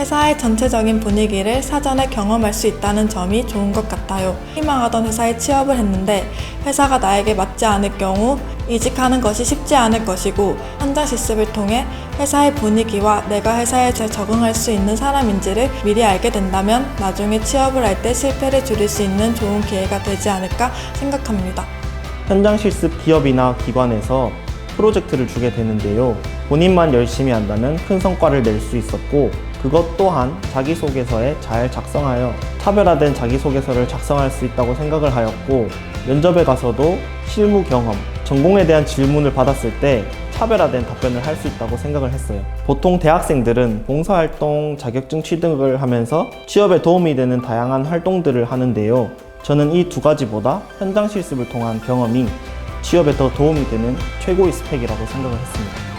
회사의 전체적인 분위기를 사전에 경험할 수 있다는 점이 좋은 것 같아요. 희망하던 회사에 취업을 했는데 회사가 나에게 맞지 않을 경우 이직하는 것이 쉽지 않을 것이고 현장 실습을 통해 회사의 분위기와 내가 회사에 잘 적응할 수 있는 사람인지를 미리 알게 된다면 나중에 취업을 할 때 실패를 줄일 수 있는 좋은 기회가 되지 않을까 생각합니다. 현장 실습 기업이나 기관에서 프로젝트를 주게 되는데요. 본인만 열심히 한다면 큰 성과를 낼 수 있었고, 그것 또한 자기소개서에 잘 작성하여 차별화된 자기소개서를 작성할 수 있다고 생각을 하였고, 면접에 가서도 실무 경험, 전공에 대한 질문을 받았을 때 차별화된 답변을 할 수 있다고 생각을 했어요. 보통 대학생들은 봉사활동, 자격증 취득을 하면서 취업에 도움이 되는 다양한 활동들을 하는데요. 저는 이 두 가지보다 현장 실습을 통한 경험이 취업에 더 도움이 되는 최고의 스펙이라고 생각을 했습니다.